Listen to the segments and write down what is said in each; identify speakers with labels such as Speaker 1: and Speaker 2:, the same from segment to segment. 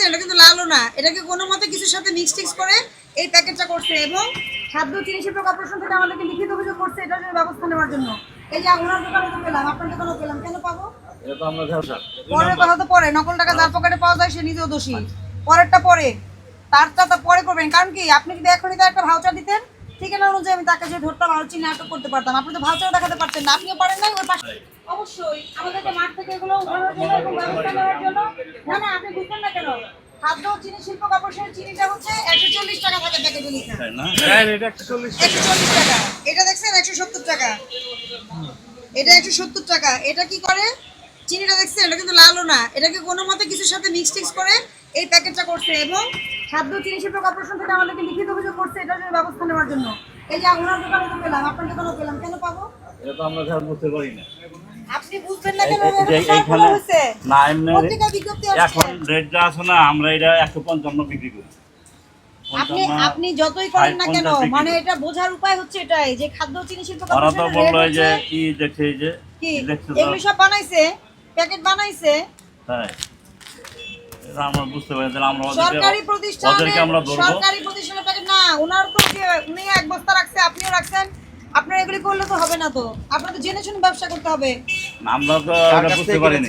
Speaker 1: দেখছেন এটা কিন্তু লালও না। এটাকে কোনো মতে কিছুর সাথে মিক্স টিক্স করে এই প্যাকেটটা করছে এবং খাদ্য চিনি শিল্প কর্পোরেশন থেকে আমাদেরকে লিখিত অভিযোগ করছে এটার জন্য ব্যবস্থা নেওয়ার জন্য। এই যে ওনার দোকানে তো পেলাম আপনার দোকানেও পেলাম কেন পাবো? পরের কথা তো পরে নকল টাকা যার পকেটে পাওয়া যায় সে নিজেও দোষী। পরেরটা পরে তারটা তো পরে করবেন। কারণ কি আপনি যদি এখনই তার একটা ভাউচার দিতেন ঠিকানা অনুযায়ী আমি তাকে যে ধরতাম আর চিনি আটক করতে পারতাম। আপনি তো ভাউচার দেখাতে পারতেন না আপনিও পারেন নাই ওর পাশে অবশ্যই আমাদেরকে মাঠ থেকে এগুলো উঠানোর জন্য এবং ব্যবস্থা নেওয়ার জন্য। না না আপনি বুঝবেন না কেন? খাদ্য চিনি শিল্প কর্পোরেশনের চিনিটা হচ্ছে একশো চল্লিশ টাকা থাকে প্যাকেটে একশো চল্লিশ টাকা। এটা দেখছেন একশো সত্তর টাকা। এটা একশো সত্তর টাকা। এটা কি করে? চিনিটা দেখছেন এটা কিন্তু লালও না। এটাকে কোনো মতে কিছুর সাথে মিক্স টিক্স করে এই প্যাকেটটা করছে এবং খাদ্য চিনি শিল্প কর্পোরেশন থেকে আমাদেরকে লিখিত অভিযোগ করছে এটার জন্য ব্যবস্থা নেওয়ার জন্য। এই যে ওনার দোকানে তো পেলাম আপনার দোকানেও পেলাম। কেন পাবো?
Speaker 2: এটা তো আমরা বুঝতে পারি না।
Speaker 1: আপনি বুঝবেন না কেন
Speaker 2: এই- এই-
Speaker 1: এরকম সব বলা
Speaker 2: এইখানে না এমনি
Speaker 1: পত্রিকায় বিজ্ঞপ্তি আসছে।
Speaker 2: এখন রেট আছে না আমরা এটা একশো পঞ্চান্ন বিক্রি করি।
Speaker 1: আপনি আপনি যতই করেন না কেন মানে এটা বোঝার উপায় হচ্ছে এটাই যে খাদ্য চিনি শিল্প
Speaker 2: ওরা তো বলল যে
Speaker 1: হচ্ছে
Speaker 2: দেখছে এই যে
Speaker 1: কি?
Speaker 2: ই দেখছে তো।
Speaker 1: এগুলো সব বানাইছে প্যাকেট বানাইছে।
Speaker 2: তাই। আমরা বুঝতে পারি তাহলে আমরা
Speaker 1: সরকারি প্রতিষ্ঠানে
Speaker 2: ওদেরকে আমরা ধরবো।
Speaker 1: সরকারি প্রতিষ্ঠানের প্যাকেট না ওনার তো উনি এক বস্তা রাখছে আপনিও রাখছেন। আপনার এগুলি করলে তো হবে না তো। আপনারা তো জেনে শুনে ব্যবসা করতে হবে।
Speaker 2: আমরা তো
Speaker 3: কাছ
Speaker 2: বুঝতে পারিনি।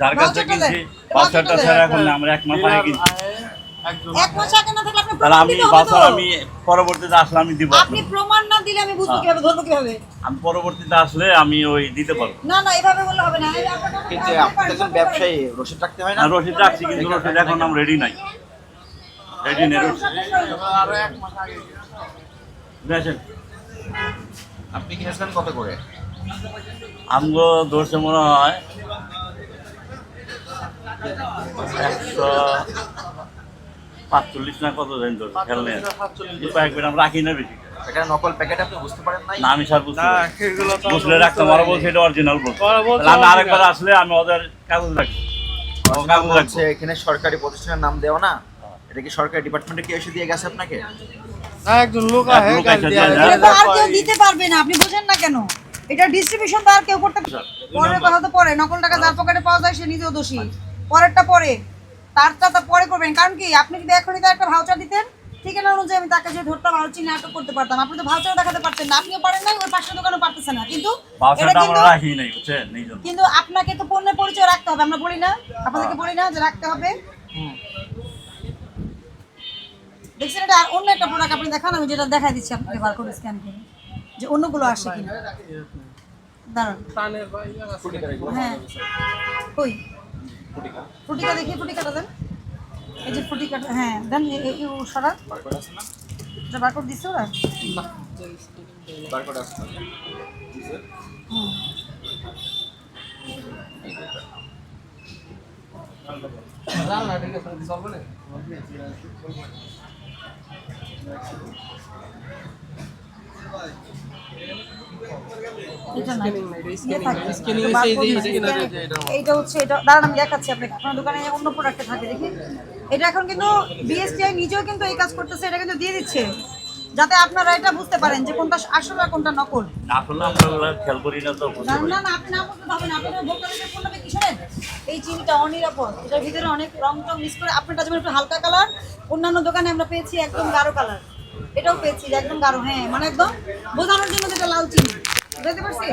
Speaker 2: যার কাছে কিনছি বাচ্চাটা স্যার
Speaker 1: দেন।
Speaker 2: এখন আমরা এক মাস আগে কিনছি।
Speaker 1: এক মাস আগে না থাকলে আপনার
Speaker 2: তাহলে আমি আমি পরবর্তীতে আসলে আমি দিব
Speaker 1: আপনি প্রমাণ না দিলে আমি বুঝব। কীভাবে ধরবো কীভাবে?
Speaker 2: আমি পরবর্তীতে আসলে আমি ওই দিতে পারব।
Speaker 1: না না এভাবে বললে হবে না।
Speaker 3: কিন্তু আপনি একজন ব্যবসায়ী রসিদ রাখতে হয় না?
Speaker 2: আর রসিদ রাখছি কিন্তু রসিদ এখন আমরা রেডি নাই। রেডি নেই রসিদ। দেখেন
Speaker 3: আপনি কিনেছিলেন কত করে?
Speaker 2: আমগো ধরছে মনে হয় একশো পাঁচচল্লিশ না কত খেয়াল নেই। কয়েকবার আমরা রাখি না বেশি।
Speaker 3: এটা নকল প্যাকেট আপনি বুঝতে পারেন নাই?
Speaker 2: না আমি স্যার বুঝতে পারি। বুঝলে রাখতাম ওরা বলছে এটা অরিজিনাল বলছে। আমি আরেকবার আসলে আমি ওদের কাগজ রাখব কাগজ রাখব।
Speaker 3: এখানে সরকারি প্রতিষ্ঠানের নাম দেওয়া না? এটা কি সরকারি ডিপার্টমেন্টে কি এসে দিয়ে গেছে আপনাকে?
Speaker 4: না একজন লোক আহে দিয়া।
Speaker 1: এটা তো আর কেউ দিতে পারবে না আপনি বুঝেন না কেন? এটা ডিস্ট্রিবিউশন তো আর কেউ করতে পরের কথা তো পরে নকল টাকা যার পকেটে পাওয়া যায় সে নিজেও দোষী। পরেরটা পরে তারটা তো পরে করবেন। কারণ কি আপনি যদি এখনই তার একটা ভাউচার দিতেন ঠিকানা অনুযায়ী আমি তাকে যে ধরতাম আর চিনি আটক করতে পারতাম। আপনি তো ভাউচার দেখাতে পারতেন না আপনিও পারেন নাই ওই পাশের দোকানে পারতেছেন না। কিন্তু কিন্তু আপনাকে তো পণ্যের পরিচয় রাখতে হবে আমরা বলি না আপনাদেরকে বলি না যে রাখতে হবে। দেখছেন এটা আর অন্য একটা প্রোডাক্ট আপনি দেখান আমি যেটা দেখাই দিচ্ছি আপনাকে বার করে স্ক্যান করে যে অন্যগুলো আসে কিনা। দাঁড়ান। হ্যাঁ। ওই ফুটিকা দেখি ফুটিকাটা দেন। এই যে ফুটিকাটা হ্যাঁ দেন এ- এ- সরা। এটা বার করে দিচ্ছে ওরা?
Speaker 3: বারকোড আছে।
Speaker 1: হুম।
Speaker 4: রান্না ঠিক আছে, চলবে না?
Speaker 1: এটা
Speaker 4: হচ্ছে। এটা- এটা- এটা-
Speaker 1: এইটা হচ্ছে এটা দাঁড়ান আমি দেখাচ্ছি আপনাকে। আপনার দোকানে অন্য প্রোডাক্টে থাকে দেখি। এটা এখন কিন্তু বিএসটিআই নিজেও কিন্তু এই কাজ করতেছে এটা কিন্তু দিয়ে দিচ্ছে। যাতে আপনারা এটা বুঝতে পারেন যে কোনটা আসল আর কোনটা নকল।
Speaker 2: আসলে আমরা খেয়াল করি না তো
Speaker 1: না না না আপনি না বুঝতে পারবেন আপনি তো ভোক্তাদের পণ্যটা কি শোনেন এই চিনিটা অনিরাপদ। এটার ভিতরে অনেক রং টং মিক্স করে আপনারটা যেমন একটু হালকা কালার। অন্যান্য দোকানে আমরা পেয়েছি একদম গাঢ় কালার। এটাও পেয়েছি একদম গাঢ় হ্যাঁ মানে একদম বোঝানোর জন্য যেটা লাল চিনি। বুঝতে পারছি এই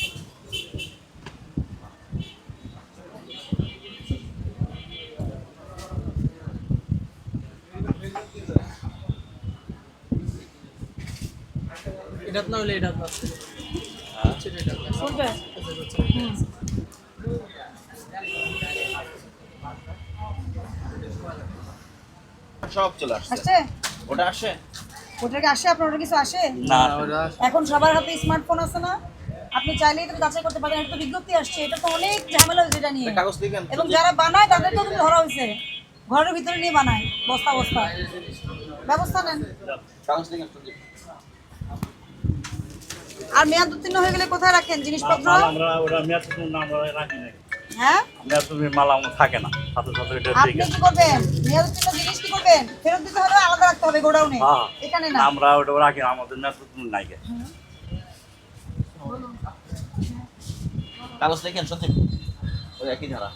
Speaker 1: এটা
Speaker 4: না হলে এটা, আছে।
Speaker 3: সব চলে আসছে। ওটা আসে?
Speaker 1: ওটাকে আসে? আপনার ওটা কিছু আসে?
Speaker 2: না।
Speaker 1: এখন সবার হাতে স্মার্টফোন আছে না? আপনি চাইলেই তো যাচাই করতে পারেন। এটা তো বিজ্ঞপ্তি আসছে। এটা তো অনেক ঝামেলা হয়েছে এটা নিয়ে।
Speaker 3: কাগজ দিবেন
Speaker 1: এবং যারা বানায় তাদেরকেও কিন্তু ধরা হয়েছে। ঘরের ভিতরে নিয়ে বানায়। বস্তা বস্তা। ব্যবস্থা নেন। আর মেয়াদ উত্তীর্ণ হয়ে গেলে কোথায় রাখেন? জিনিসপত্র?
Speaker 2: আমরা ওরা মেয়াদ তো না আমরা রাখি
Speaker 1: হ্যাঁ?
Speaker 2: মেয়াদ তুমি মাল আমার থাকে না সাথে সাথে এটা
Speaker 1: আপনি কি করবেন? মেয়াদ উত্তীর্ণ জিনিস কি করবেন? ফেরত দিতে হবে আলাদা রাখতে হবে গোডাউনে?
Speaker 2: হ্যাঁ।
Speaker 1: এখানে না?
Speaker 2: আমরা ওটা রাখি না আমাদের মেয়াদ তো নাই গে।
Speaker 3: কাগজ দেখেন সঞ্জীব ওই একই ধারা।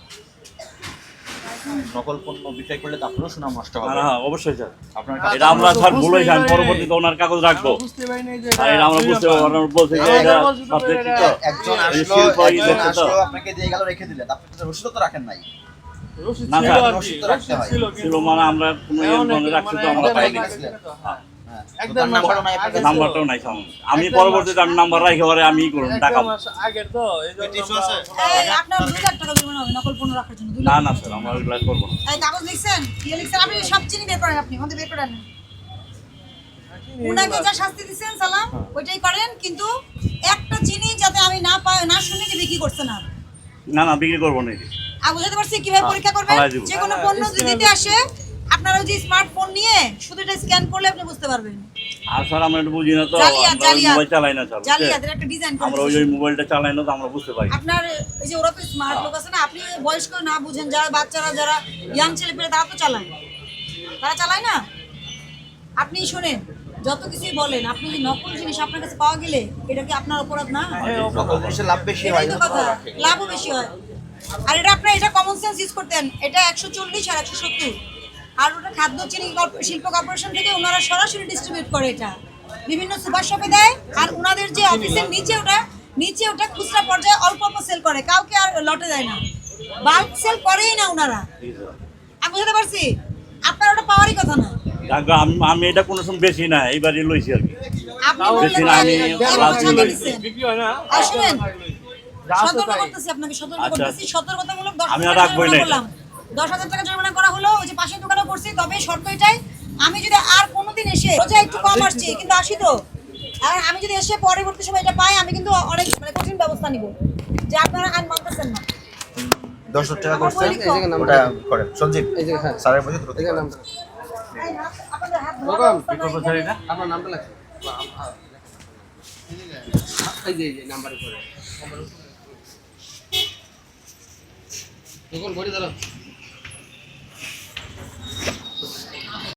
Speaker 3: নকল পণ্য বিক্রয় করলে তো আপনারও সুনাম নষ্ট হবে।
Speaker 2: না, হ্যাঁ, অবশ্যই স্যার।
Speaker 3: আপনার
Speaker 2: এটা আমরা স্যার বলে যান পরবর্তীতে ওনার কাগজ রাখব।
Speaker 4: বুঝতে পারি নাই যে
Speaker 2: আর এটা আমরা বুঝতে পারব না, বলছে যে এটা সাবজেক্ট তো
Speaker 3: একজন আসলো একজন আসলো আপনাকে দিয়ে গেল রেখে দিলেন আপনি তো রসিদ তো রাখেন নাই।
Speaker 2: না, স্যার,
Speaker 3: রসিদ তো রাখতে হয়।
Speaker 4: ছিল
Speaker 2: ছিল মানে আমরা কোনো ইয়ে রাখছি তো আমরা পাইনি।
Speaker 3: হ্যাঁ
Speaker 4: একদম
Speaker 3: একদম নাম্বারও নাই আপনার কাছে?
Speaker 2: নাম্বারটাও নাই আমি পরবর্তীতে আমি নাম্বার রাখি পরে আমি করুন টাকা।
Speaker 4: আগের তো এই জন্য
Speaker 3: টিস্যু
Speaker 4: আমরা-
Speaker 3: আছে?
Speaker 1: এই আপনার দুই লাখ টাকা জরিমানা হবে নকল পণ্য রাখার জন্য দুই
Speaker 2: না না স্যার আমরা ওইগুলো করব না।
Speaker 1: কাগজ লিখছেন? কি লিখছেন? আপনি সব চিনি বের করেন আপনি মধ্যে বের করেন। উনাকে যা শাস্তি দিচ্ছেন সালাম ওইটাই করেন কিন্তু একটা চিনি যাতে আমি না পাই না শুনে যে বিক্রি করছেন আর
Speaker 2: না না বিক্রি করব না
Speaker 1: আর বুঝাতে পারছি কীভাবে
Speaker 2: হ্যাঁ,
Speaker 1: পরীক্ষা করবেন। যে কোনো পণ্য যদি দিতে আসে আপনারা ওই যে স্মার্টফোন নিয়ে শুধু এটা স্ক্যান করলে আপনি বুঝতে পারবেন।
Speaker 2: আর স্যার আমরা একটু বুঝি না তো। আমরা মোবাইল চালাই না স্যার?
Speaker 1: জালিয়াতের একটা ডিজাইন
Speaker 2: আমরা ওই মোবাইলটা চালাই না তো আমরা বুঝতে পারি।
Speaker 1: আপনার এই যে ওরা তো স্মার্ট লোক আছে না আপনি বয়স্ক না বুঝেন যারা বাচ্চারা যারা ইয়াং ছেলে পেলে তারা তো চালায়। তারা চালায় না? আপনি শুনেন যত কিছুই বলেন আপনি যদি নকল জিনিস আপনার কাছে পাওয়া গেলে এটা কি আপনার অপরাধ না?
Speaker 3: নকল জিনিসের লাভ বেশি হয়
Speaker 1: লাভও বেশি হয়। আর এটা আপনার এটা কমন সেন্স ইউজ করতেন। এটা একশো চল্লিশ আর একশো সত্তর। আর ওটা খাদ্য চিনি শিল্প কর্পোরেশন থেকে ওনারা সরাসরি ডিস্ট্রিবিউট করে এটা। বিভিন্ন সুপার শপে দেয় আর ওনাদের যে অফিসের নিচে ওটা নিচে ওটা খুচরা পর্যায়ে অল্প অল্প সেল করে কাউকে আর লটে দেয় না। বাল্ক সেল করেই না ওনারা। আমি বুঝতে পারছি? আপনার ওটা পাওয়ারই কথা না।
Speaker 2: আমি আমি এটা কোনো সময় বেশি না এইবারই লইছি আর কি। বেশি না, আমি
Speaker 1: সতর্ক করতেছি আপনাকে সতর্ক
Speaker 2: আচ্ছা।
Speaker 1: করতেছি। সতর্কতামূলক
Speaker 2: আমি আর
Speaker 1: টাকা
Speaker 2: না
Speaker 1: দশ হাজার টাকা জরিমানা করা হলো ওই যে পাশের দোকানে করছি তবে শর্ত এটাই আমি যদি আর কোনোদিন এসে রোজা একটু কম আসছি কিন্তু আসি তো। আর আমি যদি এসে পরবর্তী সময় এটা পাই আমি কিন্তু অনেক মানে কঠিন ব্যবস্থা নিব যে আপনারা আইন মানতেছেন না।
Speaker 3: দশ হাজার টাকা করছেন?
Speaker 1: এই জায়গায়
Speaker 5: নাম
Speaker 3: ওটা করেন। সঞ্জীব
Speaker 5: এই যে হ্যাঁ।
Speaker 3: স্যারের বসে দ্রুত
Speaker 5: নামটা। আপনার নামটা লাগছে এই যে তখন ঘড়ি ধরো